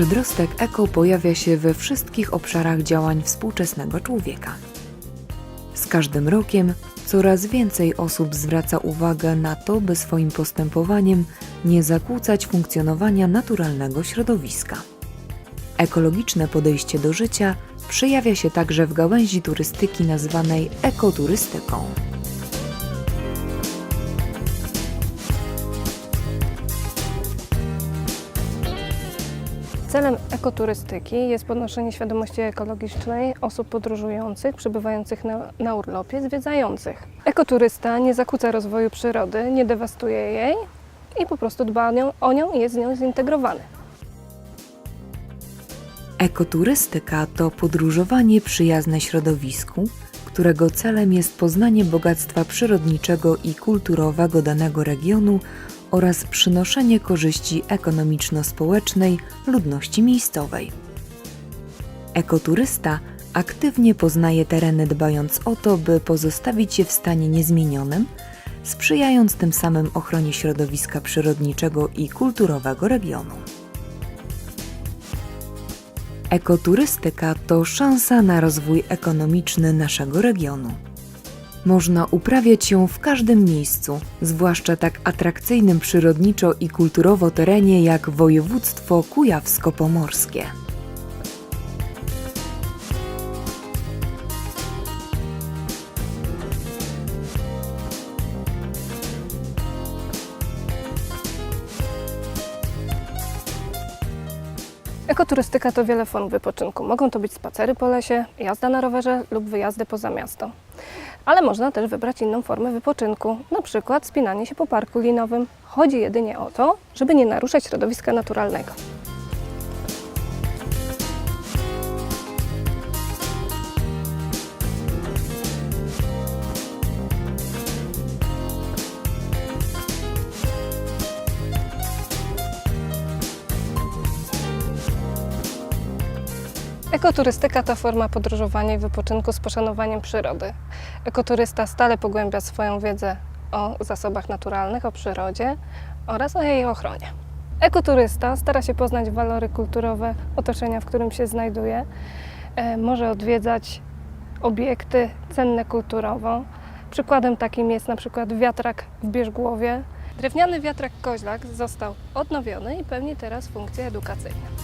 Przedrostek eko pojawia się we wszystkich obszarach działań współczesnego człowieka. Z każdym rokiem coraz więcej osób zwraca uwagę na to, by swoim postępowaniem nie zakłócać funkcjonowania naturalnego środowiska. Ekologiczne podejście do życia przejawia się także w gałęzi turystyki nazwanej ekoturystyką. Celem ekoturystyki jest podnoszenie świadomości ekologicznej osób podróżujących, przybywających na, na urlopie, zwiedzających. Ekoturysta nie zakłóca rozwoju przyrody, nie dewastuje jej i po prostu dba o nią, o nią i jest z nią zintegrowany. Ekoturystyka to podróżowanie przyjazne środowisku, którego celem jest poznanie bogactwa przyrodniczego i kulturowego danego regionu oraz przynoszenie korzyści ekonomiczno-społecznej ludności miejscowej. Ekoturysta aktywnie poznaje tereny, dbając o to, by pozostawić je w stanie niezmienionym, sprzyjając tym samym ochronie środowiska przyrodniczego i kulturowego regionu. Ekoturystyka to szansa na rozwój ekonomiczny naszego regionu. Można uprawiać ją w każdym miejscu, zwłaszcza tak atrakcyjnym przyrodniczo i kulturowo terenie jak województwo kujawsko-pomorskie. Ekoturystyka to wiele form wypoczynku. Mogą to być spacery po lesie, jazda na rowerze lub wyjazdy poza miasto. Ale można też wybrać inną formę wypoczynku, na przykład spinanie się po parku linowym. Chodzi jedynie o to, żeby nie naruszać środowiska naturalnego. Ekoturystyka to forma podróżowania i wypoczynku z poszanowaniem przyrody. Ekoturysta stale pogłębia swoją wiedzę o zasobach naturalnych, o przyrodzie oraz o jej ochronie. Ekoturysta stara się poznać walory kulturowe otoczenia, w którym się znajduje. E, Może odwiedzać obiekty cenne kulturowo. Przykładem takim jest na przykład wiatrak w Bierzgłowie. Drewniany wiatrak Koźlak został odnowiony i pełni teraz funkcje edukacyjne.